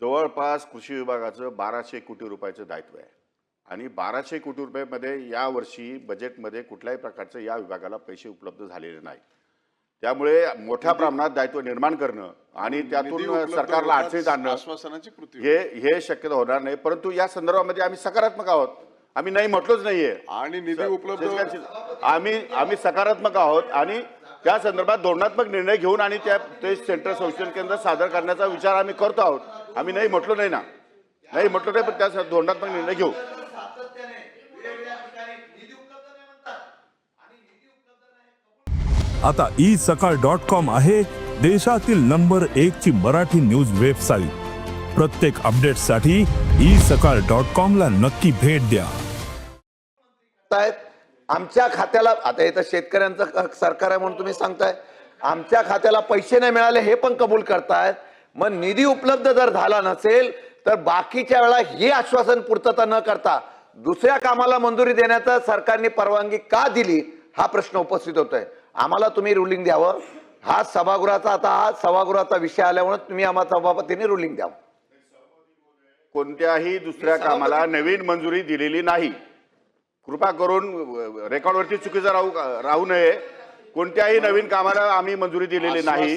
जवळपास कृषी विभागाचं बाराशे कोटी रुपयाचं दायित्व आहे. आणि बाराशे कोटी रुपयामध्ये यावर्षी बजेटमध्ये कुठल्याही प्रकारचं या विभागाला पैसे उपलब्ध झालेले नाही. त्यामुळे मोठ्या प्रमाणात दायित्व निर्माण करणं आणि त्यातून सरकारला अडचणीत आणणं आश्वासनाची कृती हे हे शक्यता होणार नाही. परंतु या संदर्भामध्ये आम्ही सकारात्मक आहोत. आम्ही नाही म्हटलोच नाहीये. आणि निधी उपलब्ध आम्ही आम्ही सकारात्मक आहोत आणि त्या संदर्भात धोरणात्मक निर्णय घेऊन आणि त्या ते सेंट्रल संशोधन केंद्र सादर करण्याचा विचार आम्ही करतो आहोत. आम्ही नाही म्हटलो नाही ना. नाही म्हटलो नाही पण त्या धोरणात्मक निर्णय घेऊ. आता ई सकाळ डॉट कॉम आहे देशातील नंबर एक ची मराठी न्यूज वेबसाईट. प्रत्येक अपडेटसाठी ई सकाळ डॉट कॉम ला नक्की भेट द्या. आमच्या खात्याला आता इथं शेतकऱ्यांचं सरकार आहे म्हणून तुम्ही सांगताय. आमच्या खात्याला पैसे नाही मिळाले हे पण कबूल करतायत. मग निधी उपलब्ध जर झाला नसेल तर बाकीच्या वेळा हे आश्वासन पूर्तता न करता दुसऱ्या कामाला मंजुरी देण्याचा सरकारने परवानगी का दिली हा प्रश्न उपस्थित होतोय. आम्हाला तुम्ही रुलिंग द्यावं. हा सभागृहाचा आता हा सभागृहाचा विषय आल्यामुळे तुम्ही आम्हाला सभापतीने रुलिंग द्यावं. कोणत्याही दुसऱ्या कामाला नवीन मंजुरी दिलेली नाही. कृपा करून रेकॉर्डवरती चुकीचं राहू राहू नये कोणत्याही नवीन कामाला आम्ही मंजुरी दिलेली नाही.